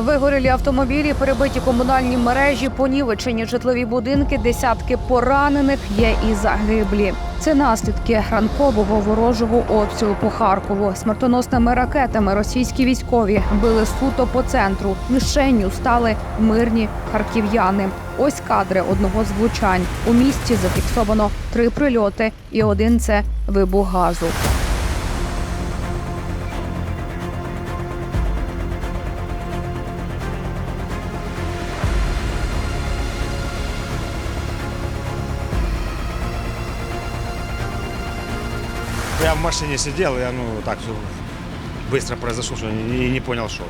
Вигорілі автомобілі, перебиті комунальні мережі, понівечені житлові будинки, десятки поранених є і загиблі. Це наслідки ранкового ворожого обстрілу по Харкову. Смертоносними ракетами російські військові били суто по центру. Мішенню стали мирні харків'яни. Ось кадри одного з влучань. У місті зафіксовано три прильоти, і один це вибух газу. Я в машине сидел, я ну так все быстро произошло, что не, не понял, что.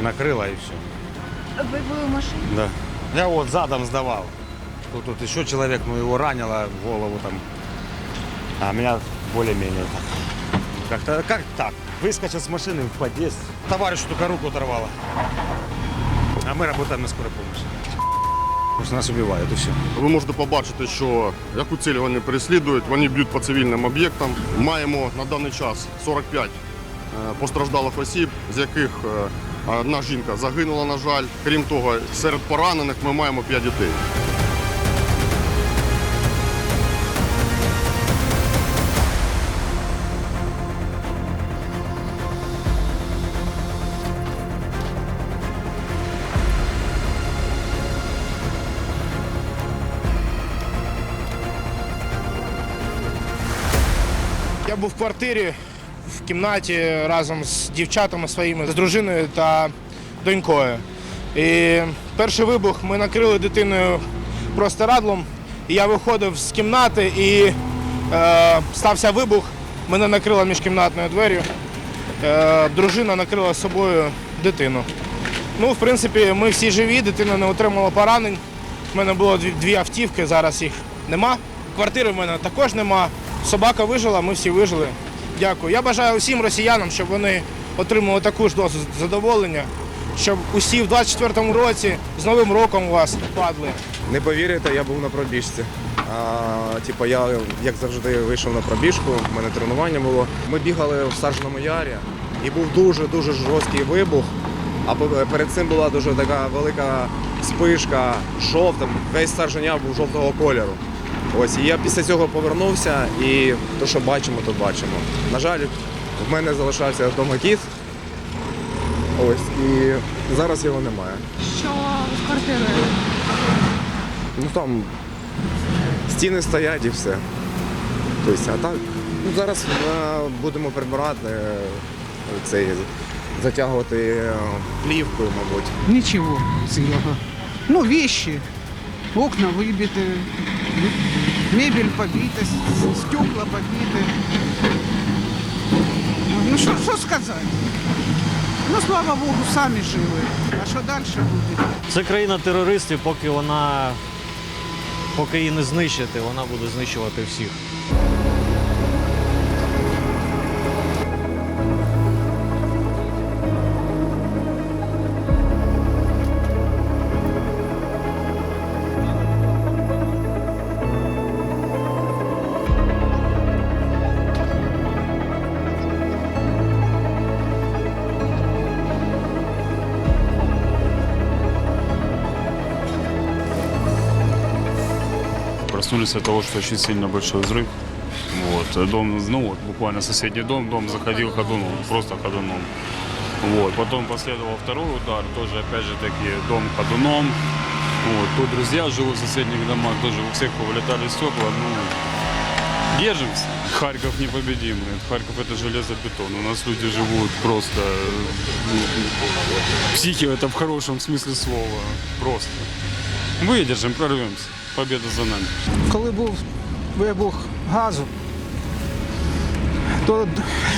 Накрыло и все. Були в машині? Да. Я вот задом сдавал. Тут, тут еще человек, ну его ранило в голову там. А меня более-менее так. Как-то как так? Выскочил с машины в подъезд. Товарищу только руку оторвало. А мы работаем на скорой помощи. Просто нас убивають, все. Ви можете побачити, що яку ціль вони переслідують. Вони б'ють по цивільним об'єктам. Маємо на даний час 45 е, постраждалих осіб, з яких е, одна жінка загинула, на жаль. Крім того, серед поранених ми маємо 5 дітей. Я був в квартирі в кімнаті разом з дівчатами своїми, з дружиною та донькою. І перший вибух ми накрили дитиною простирадлом. І я виходив з кімнати і е, стався вибух. Мене накрило міжкімнатною дверю. Е, дружина накрила собою дитину. Ну, в принципі, ми всі живі, дитина не отримала поранень. У мене було дві автівки, зараз їх нема. Квартири в мене також нема. Собака вижила, ми всі вижили. Дякую. Я бажаю усім росіянам, щоб вони отримали таку ж дозу задоволення, щоб усі в 24-му році з Новим роком у вас падли. Не повірите, я був на пробіжці. А, типу, я, як завжди, вийшов на пробіжку, в мене тренування було. Ми бігали в Саржному ярі і був дуже-дуже жорсткий вибух. А перед цим була дуже така велика спишка, жовта. Весь Саржен був жовтого кольору. Ось, і я після цього повернувся і то, що бачимо, то бачимо. На жаль, в мене залишався вдома кіт. Ось, і зараз його немає. Що з квартирою? Ну там стіни стоять і все. Тобто, а так, ну, зараз е, будемо прибирати е, цей, затягувати е, плівкою, мабуть. Ничего цілого. Ну, вещи Окна выбиты, мебель побита, с- стекла побиты. Ну, що, що сказати? Ну, слава Богу, самі живі. А що далі буде? Це країна терористів, поки вона поки її не знищити, вона буде знищувати всіх. Проснулись от того, что очень сильно большой взрыв. Вот. Дом, ну вот, буквально соседний дом, дом заходил ходуном, просто ходуном. Вот. Потом последовал второй удар, тоже опять же таки дом ходуном. Вот. Тут друзья живут в соседних домах, тоже у всех повылетали стекла. Ну, держимся. Харьков непобедимый. Харьков это железобетон. У нас люди живут просто... Психи это в хорошем смысле слова. Просто. Выдержим, прорвемся. Победа за нами. Коли був вибух газу, то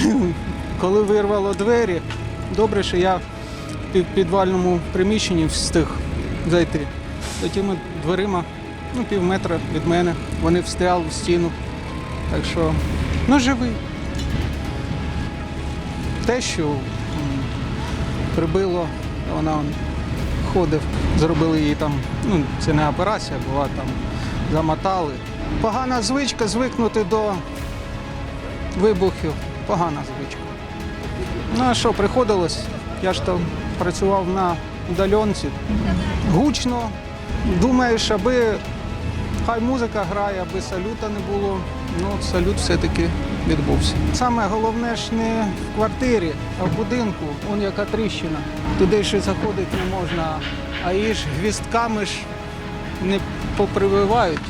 коли вирвало двері, добре, що я в під- підвальному приміщенні встиг зайти. Такими дверима, ну, пів метра від мене, вони встряли в стіну. Так що, ну, живий. Те, що прибило, вона он, ходив, зробили їй там, ну, це не операція була там, замотали. Погана звичка звикнути до вибухів. Погана звичка. Ну а що, приходилось Я ж там працював на удаленці. Гучно. Думаєш, аби хай музика грає, аби салюта не було. Ну, салют все-таки відбувся. Саме головне ж не в квартирі, а в будинку. Он яка тріщина. Туди ще заходити не можна, а її ж гвістками ж не попрививають.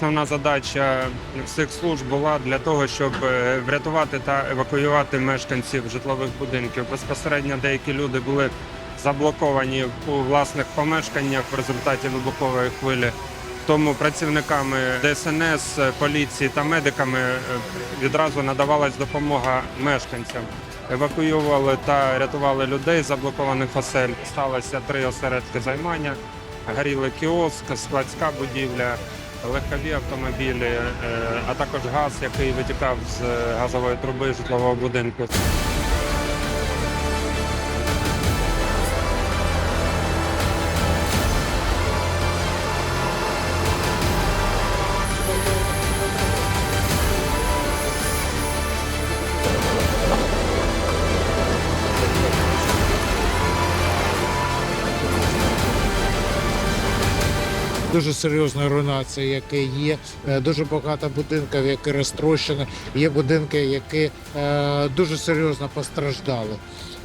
Основна задача всіх служб була для того, щоб е, врятувати та евакуювати мешканців житлових будинків. Безпосередньо деякі люди були заблоковані у власних помешканнях в результаті вибухової хвилі. Тому працівниками ДСНС, поліції та медиками е, відразу надавалась допомога мешканцям. Евакуювали та рятували людей заблокованих осель. Сталося три осередки займання. Горіли кіоск, складська будівля, легкові автомобілі, е, а також газ, який витікав з е, газової труби житлового будинку. Дуже серйозна руйнація, яка є. Е, Дуже багато будинків, які розтрощені. Є будинки, які е, дуже серйозно постраждали.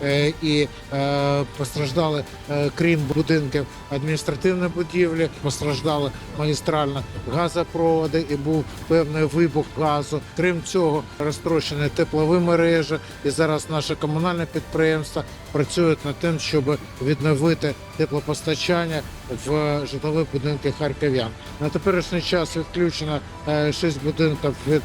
Е, І е, постраждали, е, крім будинків, адміністративні будівлі, постраждали магістрально газопроводи і був певний вибух газу. Крім цього, розтрощені теплові мережі. І зараз наше комунальне підприємство працюють над тим, щоб відновити теплопостачання в житлових будинках харків'ян. На теперішній час відключено 6 будинків від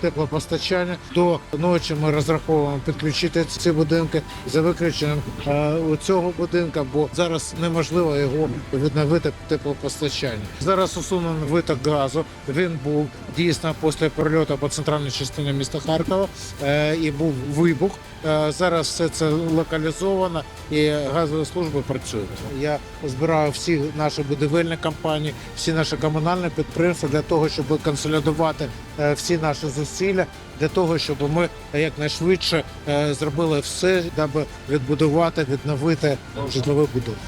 теплопостачання. До ночі ми розраховуємо підключити ці будинки за виключенням е, у цього будинка, бо зараз неможливо його відновити теплопостачання. Зараз усунений виток газу. Він був дійсно після прильоту по центральній частині міста Харкова е, і був вибух. Е, Зараз все це локалізовано і газові служби працюють. Я збираю всі наші будівельні компанії, всі наші комунальні підприємства для того, щоб консолідувати е, всі наші зусилля, для того, щоб ми якнайшвидше е, зробили все, аби відбудувати, відновити житловий будинок.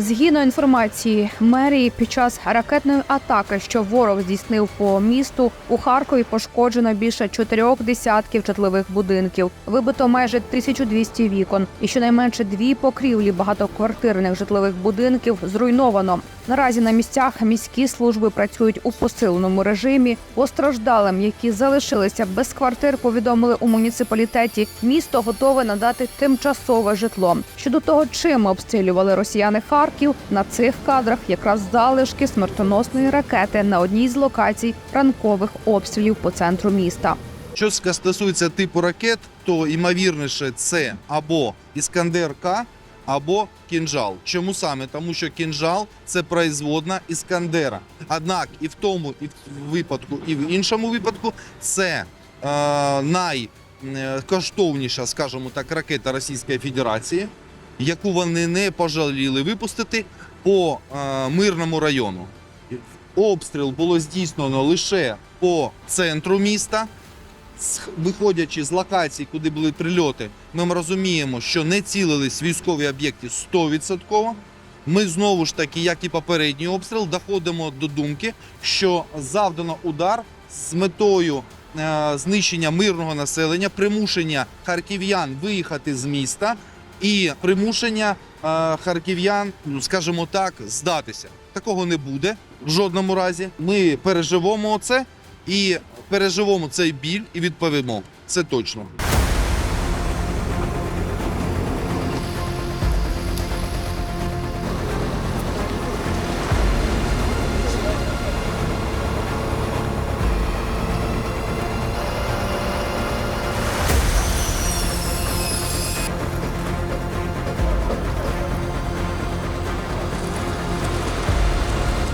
Згідно інформації мерії, під час ракетної атаки, що ворог здійснив по місту, у Харкові пошкоджено більше чотирьох десятків житлових будинків, вибито майже 1200 вікон, і щонайменше дві покрівлі багатоквартирних житлових будинків зруйновано. Наразі на місцях міські служби працюють у посиленому режимі. Постраждалим, які залишилися без квартир, повідомили у муніципалітеті. Місто готове надати тимчасове житло. Щодо того, чим обстрілювали росіяни Харків, на цих кадрах якраз залишки смертоносної ракети на одній з локацій ранкових обстрілів по центру міста. Що стосується типу ракет, то ймовірніше це або Іскандер К, або кінжал. Чому саме? Тому що кінжал це производна Іскандера. Однак і в тому, і в випадку, і в іншому випадку це е, найкоштовніша, скажімо так, ракета Російської Федерації, яку вони не пожаліли випустити по е, мирному району. Обстріл було здійснено лише по центру міста. Виходячи з локацій, куди були прильоти, ми розуміємо, що не цілились військові об'єкти 100%. Ми знову ж таки, як і попередній обстріл, доходимо до думки, що завдано удар з метою е, знищення мирного населення, примушення харків'ян виїхати з міста і примушення е, харків'ян, ну скажімо так, здатися. Такого не буде в жодному разі. Ми переживемо це і переживемо цей біль і відповімо. Це точно.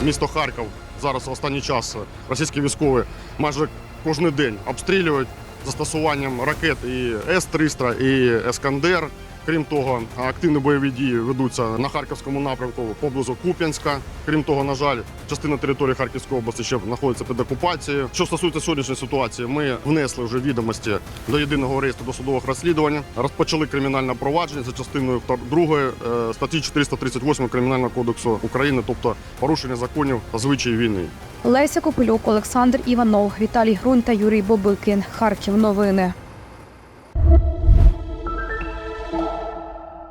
Місто Харків зараз в останній час російські військові майже кожен день обстрілюють. застосуванням ракет і С-300, і Ескандер. Крім того, активні бойові дії ведуться на харківському напрямку поблизу Куп'янська. Крім того, на жаль, частина території Харківської області ще знаходиться під окупацією. Що стосується сьогоднішньої ситуації, ми внесли вже відомості до єдиного реєстру досудових розслідувань, розпочали кримінальне провадження за частиною 2 е, статті 438 Кримінального кодексу України, тобто порушення законів та звичаї війни. Леся Копилюк, Олександр Іванов, Віталій Грунь та Юрій Бобикін. Харків новини.